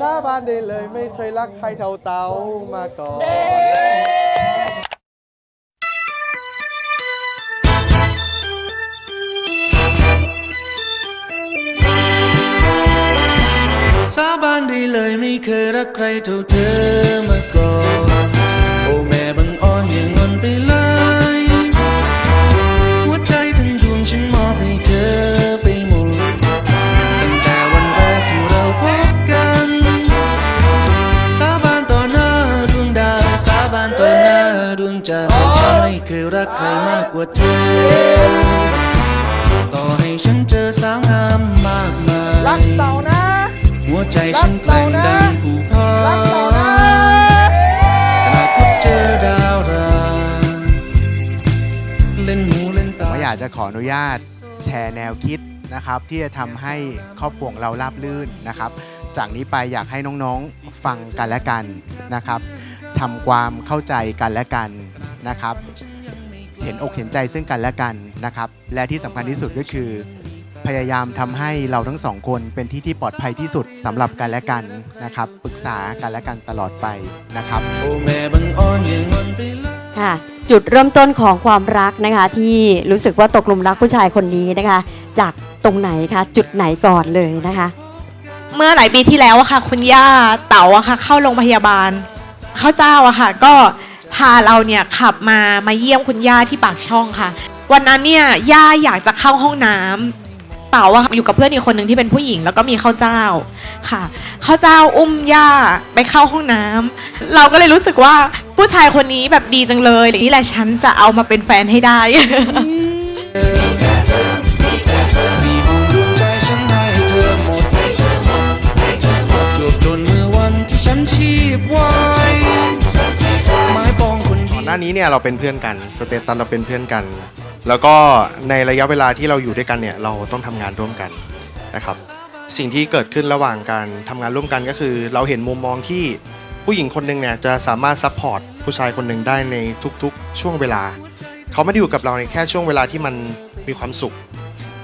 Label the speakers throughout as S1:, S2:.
S1: สาบานได้เลยไม่เคยรักใครเท่าเตามาก่อน
S2: สาบานได้เลยไม่เคยรักใครเท่าเธอมาก่อน เคยรักใครมากกว่าเธอ ต่อให้ฉันเจอสาวงามมากมาย
S1: รักเต่านะ
S2: หัวใจฉันแกล้งดังผู้พอ
S1: รักเต่านะ
S2: ขณะพบเจอดาวราเล่นหูเล่นตา
S3: ผมอยากจะขออนุญาตแชร์แนวคิดนะครับที่จะทำให้ครอบครัวของเราราบลื่นนะครับ จากนี้ไปอยากให้น้องๆฟังกันและกันนะครับทำความเข้าใจกันและกันนะครับ ห็นอกเห็นใจซึ่งกันและกันนะครับ และที่สำคัญที่สุดก็คือ พยายามทำให้เราทั้งสองคนเป็นที่ที่ปลอดภัยที่สุดสำหรับกันและกันนะครับปรึกษากันและกันตลอดไปนะครับ
S2: โอ้แม่บังอ่อนอย่างนนไปเลย
S4: ค่ะจุดเริ่มต้นของความรักนะคะ ที่รู้สึกว่าตกหลุมรักผู้ชายคนนี้นะคะ จากตรงไหนคะจุดไหนก่อนเลยนะคะ
S5: เมื่อหลายปีที่แล้วอะค่ะ คุณย่าเต๋าอะค่ะ เข้าโรงพยาบาลข้าวเจ้าอะค่ะ ก็ พาเราเนี่ยขับมามาเยี่ยมคุณย่าที่ปากช่องค่ะ วันนั้นเนี่ยย่าอยากจะเข้าห้องน้ำเต๋าอะอยู่กับเพื่อนอีกคนหนึ่งที่เป็นผู้หญิงแล้วก็มีข้าวเจ้าค่ะข้าวเจ้าอุ้มย่าไปเข้าห้องน้ำเราก็เลยรู้สึกว่าผู้ชายคนนี้แบบดีจังเลยนี่แหละฉันจะเอามาเป็นแฟนให้ได้
S2: หน้า
S6: นี้เนี่ยเราเป็นเพื่อนกันสเตตัสเราเป็นเพื่อนกัน แล้วก็ในระยะเวลาที่เราอยู่ด้วยกันเนี่ยเราต้องทำงานร่วมกันนะครับ สิ่งที่เกิดขึ้นระหว่างการทำงานร่วมกันก็คือ เราเห็นมุมมองที่ผู้หญิงคนหนึ่งเนี่ยจะสามารถซัพพอร์ตผู้ชายคนหนึ่งได้ในทุกๆ ช่วงเวลา เขาไม่ได้อยู่กับเราในแค่ช่วงเวลาที่มันมีความสุข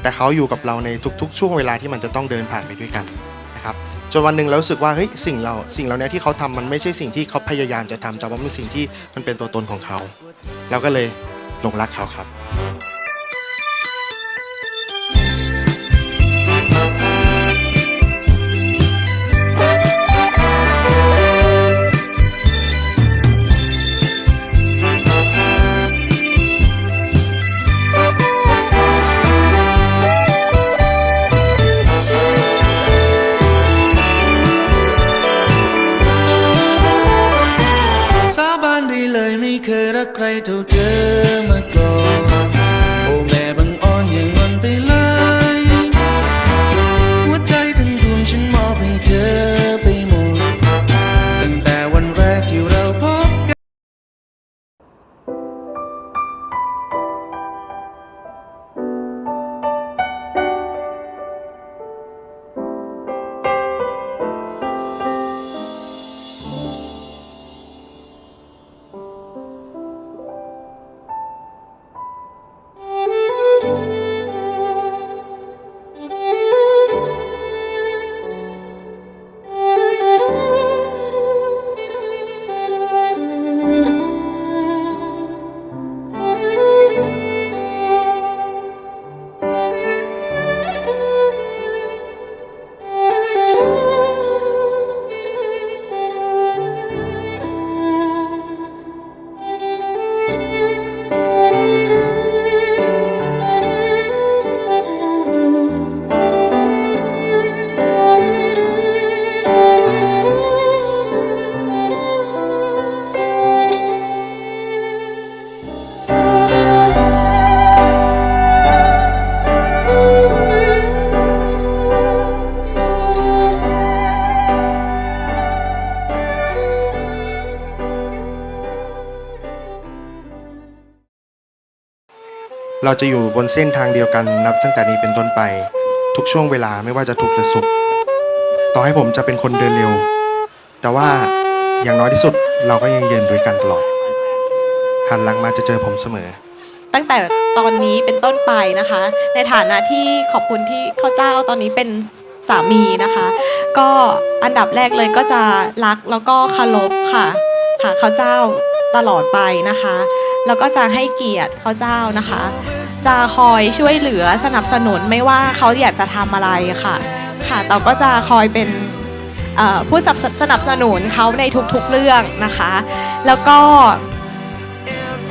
S6: แต่เขาอยู่กับเราในทุกๆ ช่วงเวลาที่มันจะต้องเดินผ่านไปด้วยกันนะครับ จนวันหนึ่งเราสึกว่าเฮ้ยสิ่งเราสิ่งเราเนี้ยที่เขาทำมันไม่ใช่สิ่งที่เขาพยายามจะทำแต่ว่ามันเป็นสิ่งที่มันเป็นตัวตนของเขา เราก็เลยหลงรักเขาครับ
S2: รักใครเท่าเธอมา เรา
S6: จะอยู่บนเส้นทางเดียวกันนับตั้งแต่นี้เป็นต้นไป ทุกช่วงเวลาไม่ว่าจะทุกข์หรือสุข ต่อให้ผมจะเป็นคนเดินเร็ว แต่ว่าอย่างน้อยที่สุดเราก็ยังเยืนด้วยกันตลอดหันหลังมาจะเจอผมเสมอ
S5: ตั้งแต่ตอนนี้เป็นต้นไปนะคะ ในฐานะที่ขอบคุณที่ข้าวเจ้าตอนนี้เป็นสามีนะคะ ก็อันดับแรกเลยก็จะรักแล้วก็คารพค่ะค่ะเขาเจ้าตลอดไปนะคะ แล้วก็จะให้เกียรติเขาเจ้านะคะ จะคอยช่วยเหลือสนับสนุนไม่ว่าเขาอยากจะทำอะไรค่ะ ค่ะเราก็จะคอยเป็นผู้สนับสนุนเขาในทุกๆเรื่องนะคะ แล้วก็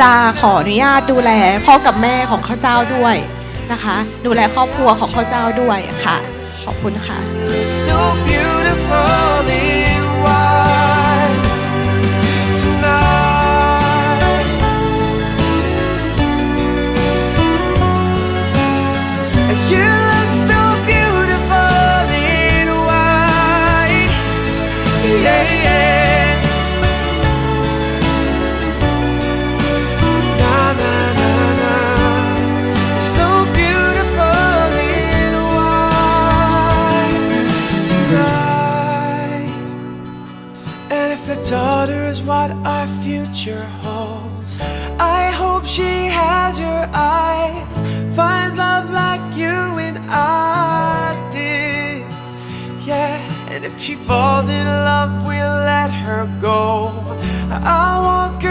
S5: จะขออนุญาตดูแลพ่อกับแม่ของข้าเจ้าด้วยนะคะ ดูแลครอบครัวของข้าเจ้าด้วยค่ะ ขอบคุณค่ะ
S7: future holds, I hope she has your eyes, finds love like you and I did. Yeah, and if she falls in love, we'll let her go. I'll walk